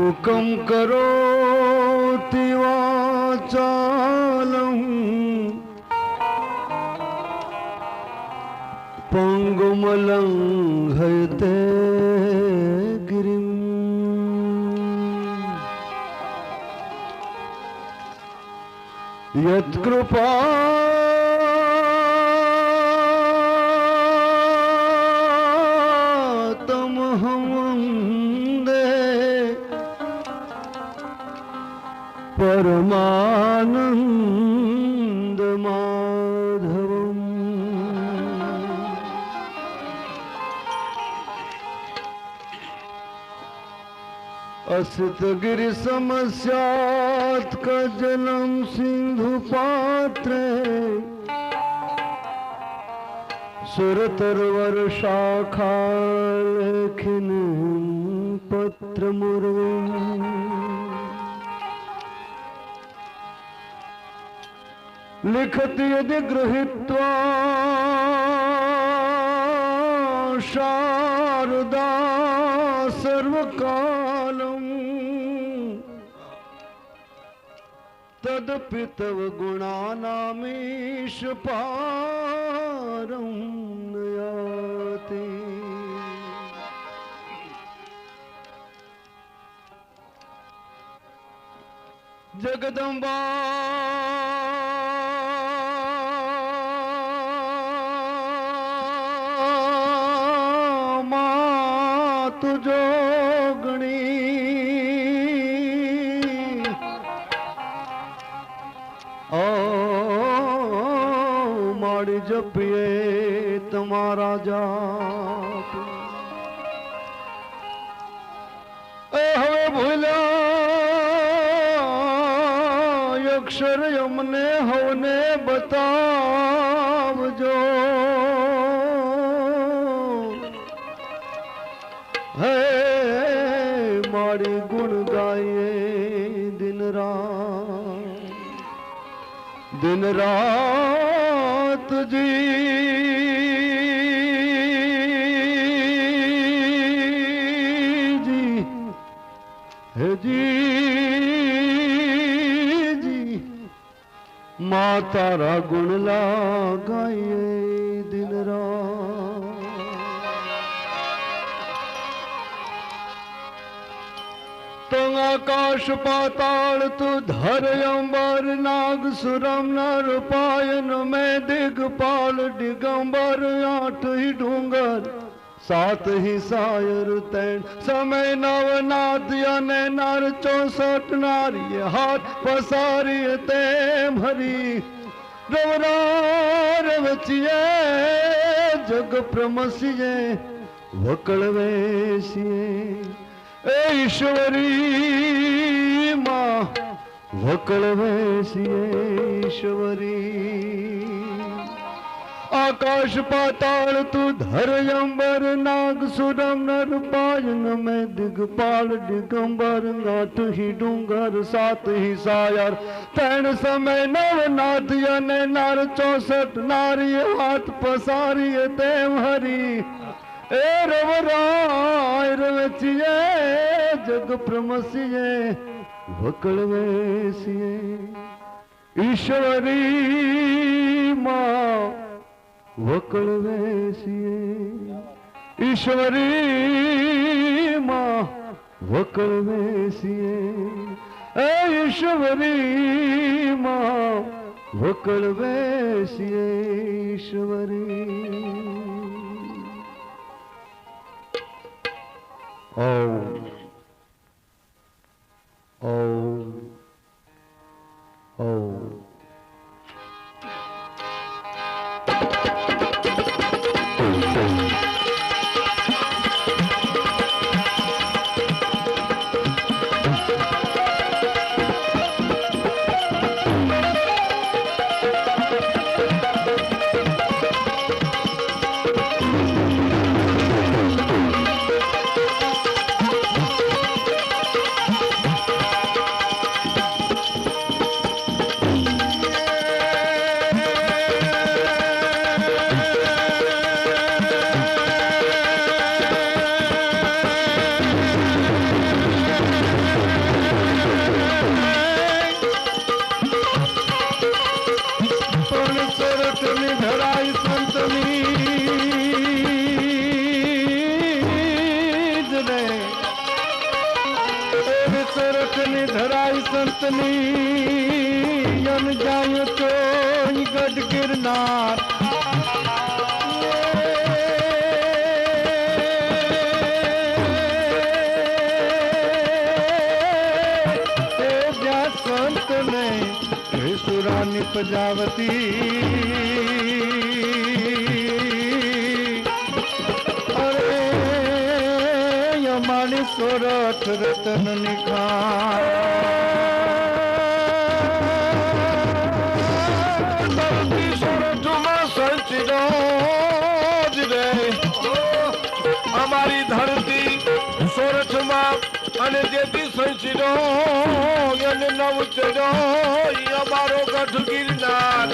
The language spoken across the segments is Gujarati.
મુકમ કરો વાચાલમ પંગુમલંઘયતે ગિરિમ. યત્કૃપાતમહં प्रसतगिरि समस्यात् कजनं सिन्धुपात्रे सुरतर्वर्षाखाखिनं पत्रमुरु लिखति यदि गृहीत्वा शारदा यदपितव गुणानामीश पारं नयाति जगदम्बा मातु जोगणी જપીએ તમારા જાપ એ હવે ભૂલ્યા, અક્ષર અમને હવને બતાવજો. હે મારી ગુણ ગાઈએ દિન રાત. દિન રાત જી જી મા તારા ગુણ લાગાઈએ. આકાશ પાતાળ તું ધર અંબર નાગ સુરમ નર પાયન મેં દિગપાલ દિગંબર આઠ હી ડુંગર, સાત હી સાયર તૈણ. સમય નવનાથ અને નર ચોસઠ નારી હાથ પસારી તેમ હરી. રવરાર વચિયે જગ પ્રમસિયે વકળ વેસીએ એ ઈશ્વરી માં વકળ વેસીએ ઈશ્વરી આકાશ પાતાળ તું ધર અંબર નાગ સુરમ નર પાયન મેં દિગપાલ દિગંબર ગાંઠ હી ડુંગર સાત હી સાયર ત્રણ સમય નવનાથ અને નાર ચોસઠ નારી હાથ પસારી એ રવરાય રવચિયે જગ પ્રમસીએ, વકળવેસીએ. ઈશ્વરી માં વકળવેસીએ. ઈશ્વરી માં વકળવેસીએ. એ ઈશ્વરી માં વકળવેસીએ ઈશ્વરી. ઉપજાવતી અરે યમાની સોરઠ રતન નિખા અમારી ધરતી અને તેથી સંચરો અને નવ ચરો અમારો ગઢ ગિરનાર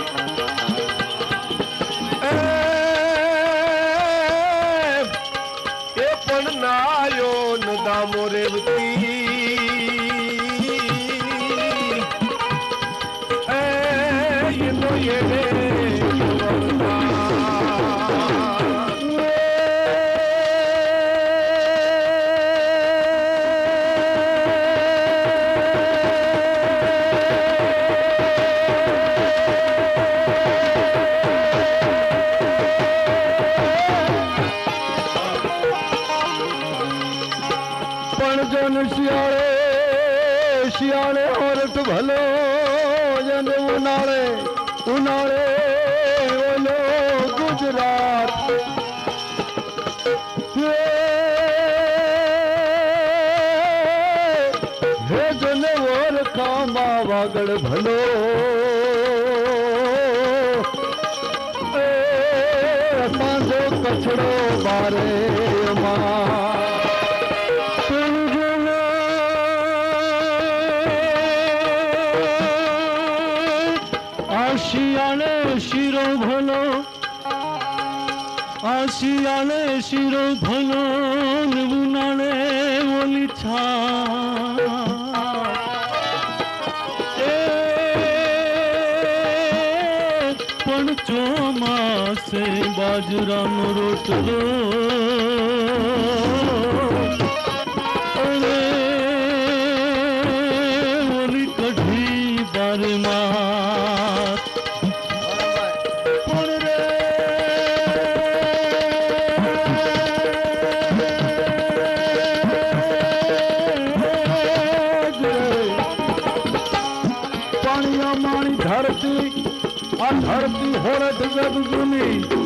એ પણ નાયો ન દામો રેવતી उनारे उनारे બાજરાનો રોટલો. ઓલી કઢી બારમાં ધરતી આ ધરતી હોરત જગ જૂની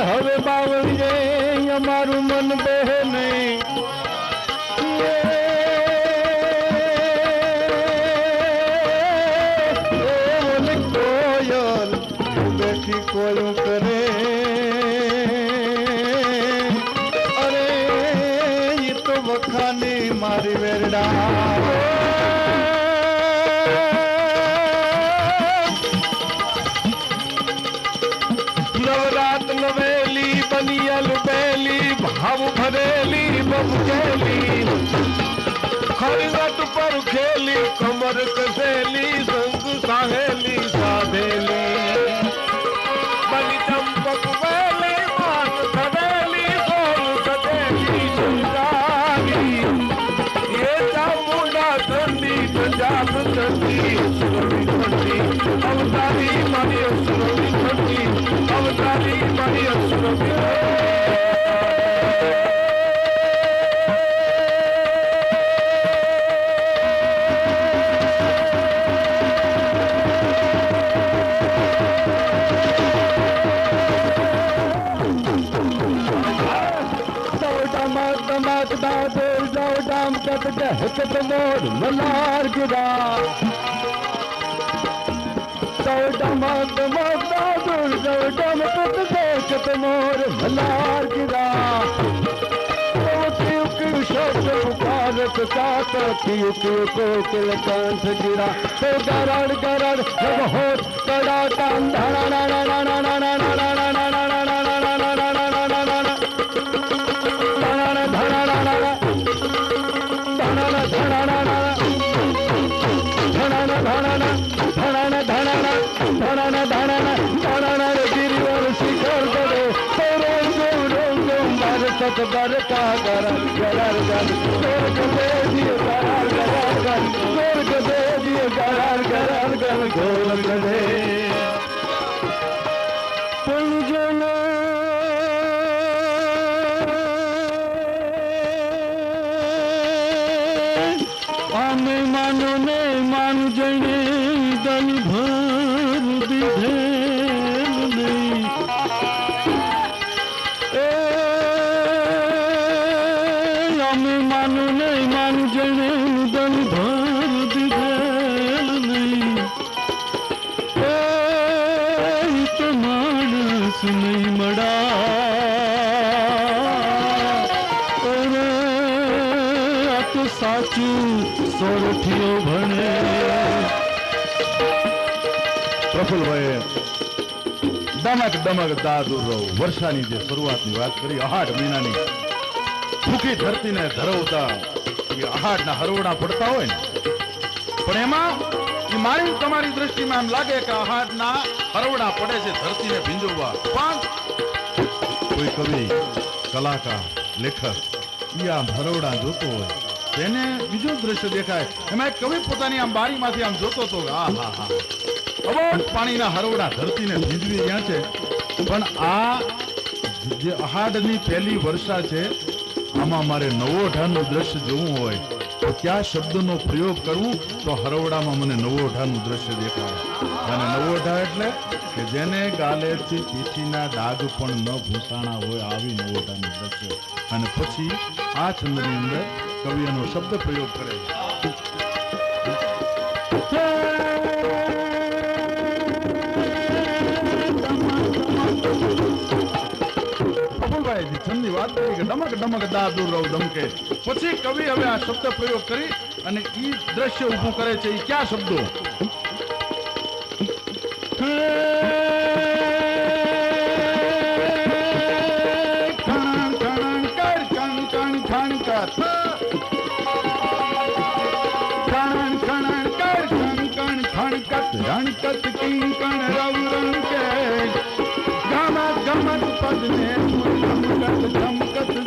Hallelujah. Ainda tu para o que ele ડામ કત દહકત મોર મલાર ગિરા જાવ દમાક દમાક દાદોર જાવ ડામ કત દહકત મોર મલાર ગિરા ક્યુ ક્યુ શબ્દ પુકારત સાત ક્યુ ક્યુ કોકિલ કંઠ ગિરા તો ગરડ ગરડ જબ હોત मानो न मान जल દમક દમક દાદુર વર્ષાની જે શરૂઆતની વાત કરી આઠ મહિનાની સુખી ધરતીને ધરવતા એ આહાડના હરવડા પડતા હોય ને. પણ એમાં એ મારી તમારી દ્રષ્ટિમાં એમ લાગે કે આહાડના હરવડા પડે છે, ધરતીને ભીંજવવા. પણ કોઈ કવિ, કલાકાર, લેખક એ આમ હરવડા જોતો હોય તેને બીજું દ્રશ્ય દેખાય. એમાં એક કવિ પોતાની આમ બારીમાંથી આમ જોતો હતો આ હા હા. અબોટ પાણીના હરવડા ધરતીને ભીંજવી રહ્યા છે? પણ આ જે અહાડની પહેલી વર્ષા છે, આમાં મારે નવો ઢાનું દ્રશ્ય જોવું હોય, તો કયા શબ્દનો પ્રયોગ કરવું તો હરવડામાં મને નવો ઢાનું દ્રશ્ય દેખાય. અને નવો ઢા એટલે કે જેને ગાલેથી પીઠીના ડાઘ પણ ન ભૂસાણા હોય આવી નવો ઢાનું દ્રશ્ય. અને પછી આ છંદની અંદર કવિ એનો શબ્દ પ્રયોગ કરે છે. ડમક ડમક દાદુરવ ધમકે પછી કવિ હવે આ શબ્દ પ્રયોગ કરી અને ઈ દ્રશ્ય ઊભું કરે છે એ કયા શબ્દો ધમકત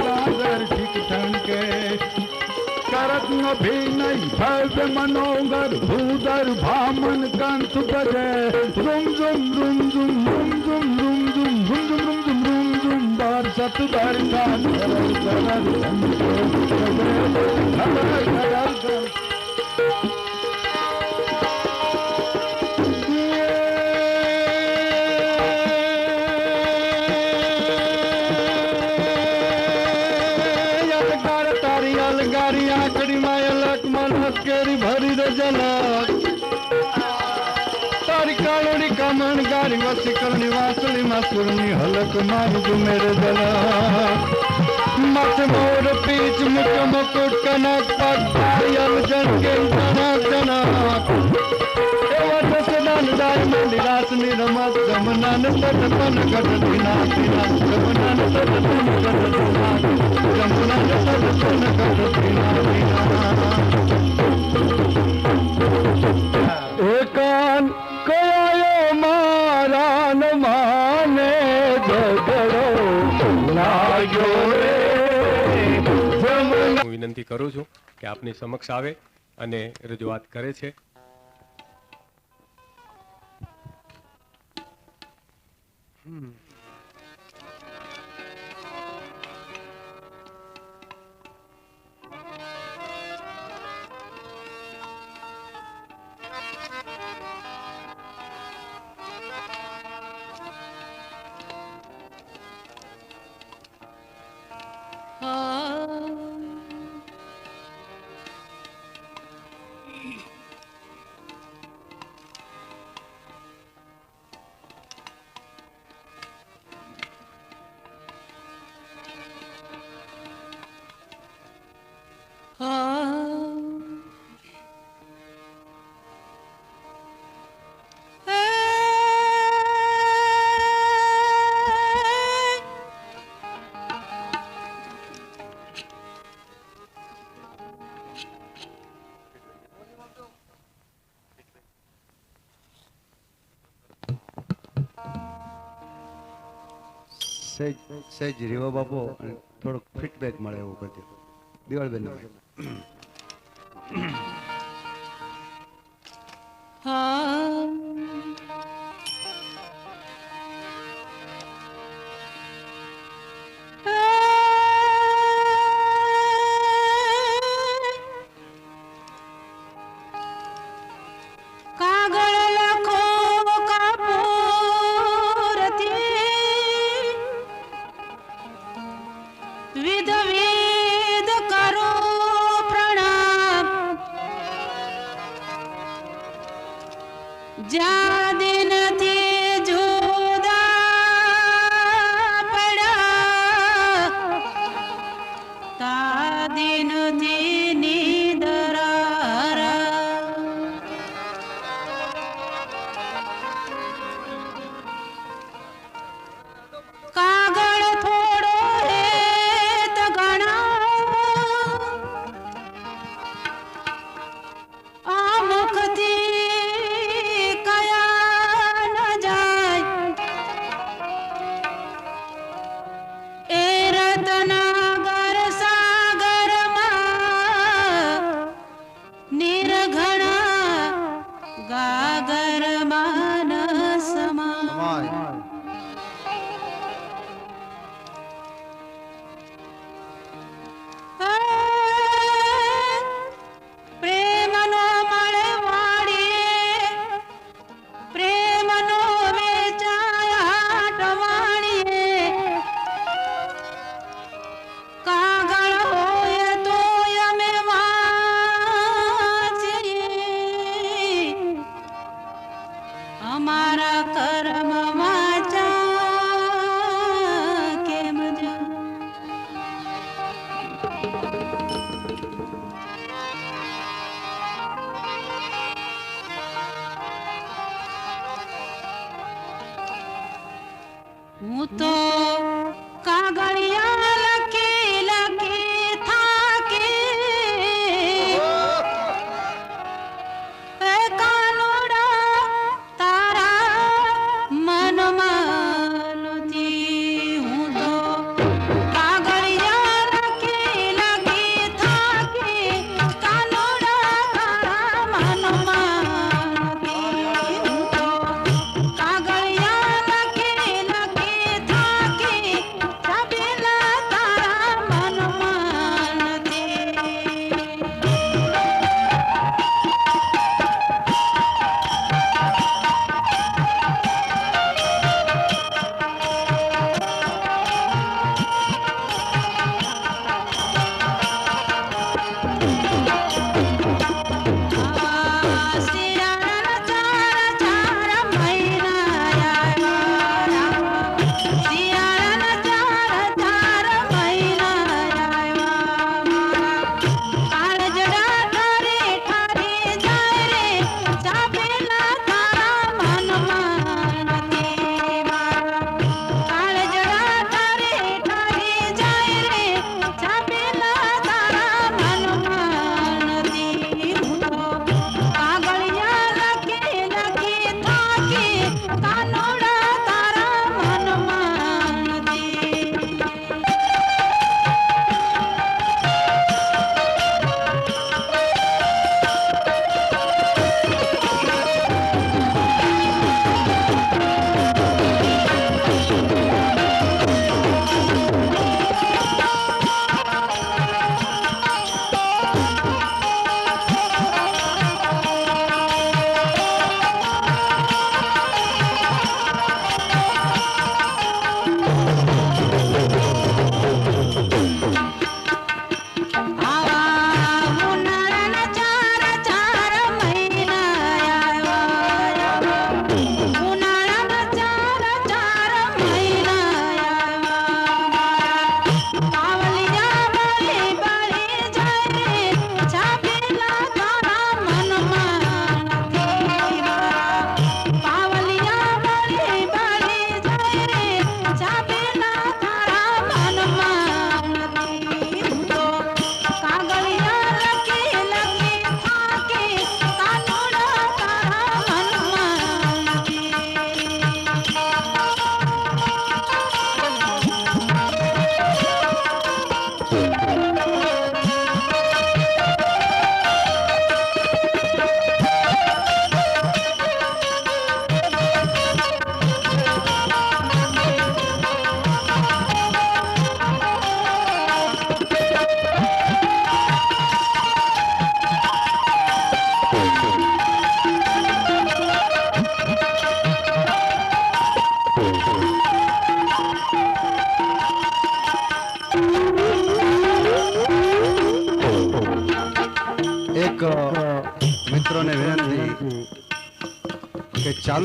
અભિનય ભવ્ય મનોગર ભૂદર ભામન કંઠ બજે રૂમ ઝુમ રૂમ ઝુમ રૂમ ઝુમ રૂમ ઝુમ રૂમ ઝુમ રૂમ ઝુમ રૂમ ઝુમ બાર સત બાર કા केरी भरी दो जना तारी कालोड़ी कमन गारी वसी करनी, वासली मासुरनी हलक मारी जो मेरे दला मत मोर पीच मुक मुकुट कनक पग पायल जन के जनक जनक एवट सदन दाई मंदी रास निरमत जमनन तट पन गट दिना दिना जमनन तट पन गट दिना जमनन तट पन गट दिना दिना કરું છું કે આપની સમક્ષ આવે અને રજૂઆત કરે છે. આ સહેજ સહેજ રીવા બાપો થોડોક ફીડબેક મળે એવું બધું. દિવાળબેન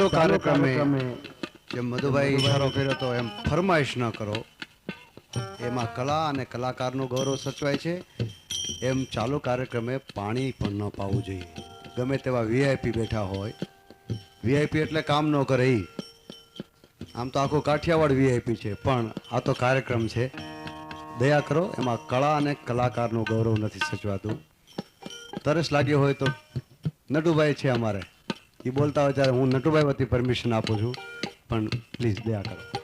ચાલુ કાર્યક્રમે જેમ મધુભાઈ ઇશારો કર્યો. તો એમ ફરમાઈશ ન કરો. એમાં કલા અને કલાકારનું ગૌરવ સચવાય છે. એમ ચાલુ કાર્યક્રમે પાણી પણ ન પાવું જોઈએ. ગમે તેવા વીઆઈપી બેઠા હોય. વીઆઈપી એટલે કામ ન કરે આમ તો આખું કાઠિયાવાડ વીઆઈપી છે પણ આ તો કાર્યક્રમ છે. દયા કરો એમાં કળા અને કલાકારનું ગૌરવ નથી સચવાતું. તરસ લાગ્યો હોય તો નટુભાઈ છે અમારે. એ બોલતા હોય ત્યારે હું નટુભાઈ વતી પરમિશન આપું છું. પણ પ્લીઝ દયા કરો.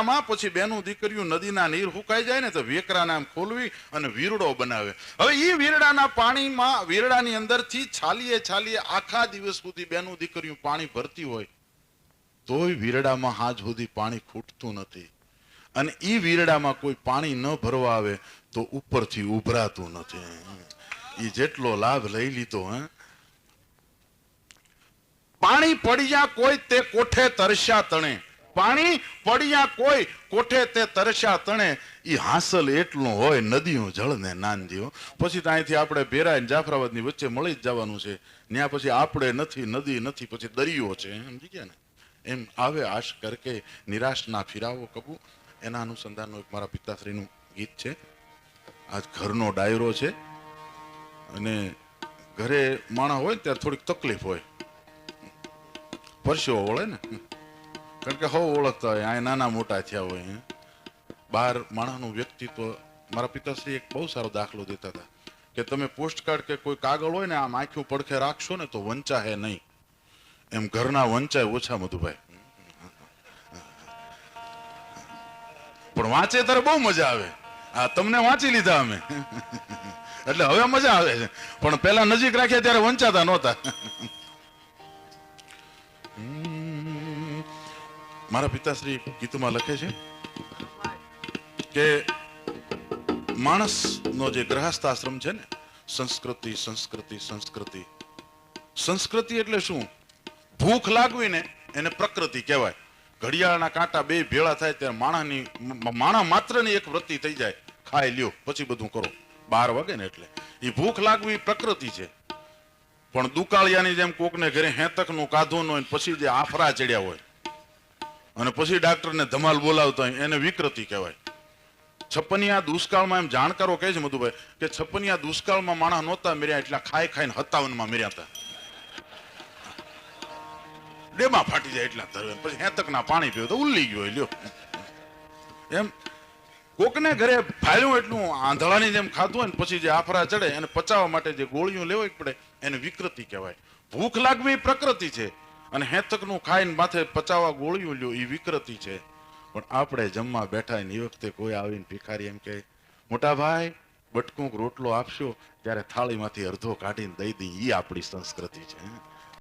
ઉનાળાના પછી બેનું દીકરીયું નદીના નીર હુકાઈ જાય ને તો વેકરા નામ ખોલવી અને વીરડો બનાવે. હવે ઈ વીરડાના પાણીમાં, વીરડાની અંદરથી છાલીએ છાલીએ આખા દિવસ સુધી બેનું દીકરીયું પાણી ભરતી હોય. તોય વીરડામાં હાજ સુધી પાણી ખૂટતું નથી. અને એ વીરડામાં કોઈ પાણી ન ભરવા આવે તો ઉપરથી ઉભરાતું નથી. એ જેટલો લાભ લઈ લીધો, હે. પાણી પડ્યા કોઈ તે કોઠે તરસ્યા તણે. પાણી, પડ્યા કોઈ કોઠે તે તરસ્યા તણે એ હાંસલ એટલું હોય, નદીઓ જળને નાન દ્યો પછી તો અહીંથી આપણે ભેરાય જાફરાબાદની વચ્ચે મળી જ જવાનું છે. ત્યાં પછી આપણે નથી, નદી નથી, પછી દરિયો છે સમજી ગયા ને? એમ આવે આશ કરકે નિરાશ ફિરાવો કબુ. એના અનુસંધાનનું એક મારા પિતાશ્રીનું ગીત છે. આજ ઘરનો ડાયરો છે. અને ઘરે માણા હોય ત્યારે થોડીક તકલીફ હોય. પરસેવો વળે ને. કારણ કે હવ ઓળખતા હોય અહીંયા નાના મોટા થયા હોય, હે. બહાર માણસનું વ્યક્તિત્વ મારા પિતાશ્રી એક બહુ સારો દાખલો દેતા હતા કે તમે પોસ્ટકાર્ડ કે કોઈ કાગળ હોય ને આમ આંખ્યું પડખે રાખશો ને તો વંચાહે નહીં. એમ ઘરના વંચાય ઓછા, મધુભાઈ. પણ વાંચે ત્યારે બહુ મજા આવે. આ તમને વાંચી લીધા અમે. એટલે હવે મજા આવે છે. પણ પેલા નજીક રાખ્યા ત્યારે વંચાતા નહોતા. મારા પિતાશ્રી ગીતમાં લખે છે કે માણસનો જે ગ્રહસ્થ આશ્રમ છે ને, સંસ્કૃતિ સંસ્કૃતિ સંસ્કૃતિ. સંસ્કૃતિ એટલે શું? ભૂખ લાગવી ને એને પ્રકૃતિ કહેવાય. ઘડિયાળના કાંટા બે ભેળા થાય ત્યારે માણસની માણા માત્રની એક વૃત્તિ થઈ જાય. ખાઈ લ્યો, પછી બધું કરો. બાર વાગે ને એટલે. એ ભૂખ લાગવી પ્રકૃતિ છે. પણ દુકાળિયાની જેમ કોકને ઘરે હેતકનું કાધું ન હોય પછી જે આફરા ચડ્યા હોય. અને પછી ડાક્ટરને ધમાલ બોલાવતા હોય, એને વિકૃતિ કહેવાય. છપ્પનિયા દુષ્કાળમાં એમ જાણકારો કહે છે મધુભાઈ, કે છપ્પનિયા દુષ્કાળમાં માણસ નહોતા મર્યા, એટલા ખાઈ ખાઈને હતાવનમાં મર્યા હતા. ડેમાં ફાટી જાય એટલા ધરવે પછી હેતકના પાણી પીવું તો ઉલ્લી ગયો લ્યો. એમ, કોકને ઘરે ફાળ્યું એટલું આંધળાની જેમ ખાધું હોય ને પછી જે આફરા ચડે, એને પચાવવા માટે જે ગોળીઓ લેવી પડે, એને વિકૃતિ કહેવાય. ભૂખ લાગવી પ્રકૃતિ છે. અને હેતકનું ખાઈને માથે પચાવવા ગોળીઓ લ્યો એ વિકૃતિ છે. પણ આપણે જમવા બેઠા એ વખતે કોઈ આવીને ભિખારી એમ કહે, મોટા ભાઈ, બટકુંક રોટલો આપશો? ત્યારે થાળીમાંથી અડધો કાઢીને દઈ દઈ એ આપણી સંસ્કૃતિ છે.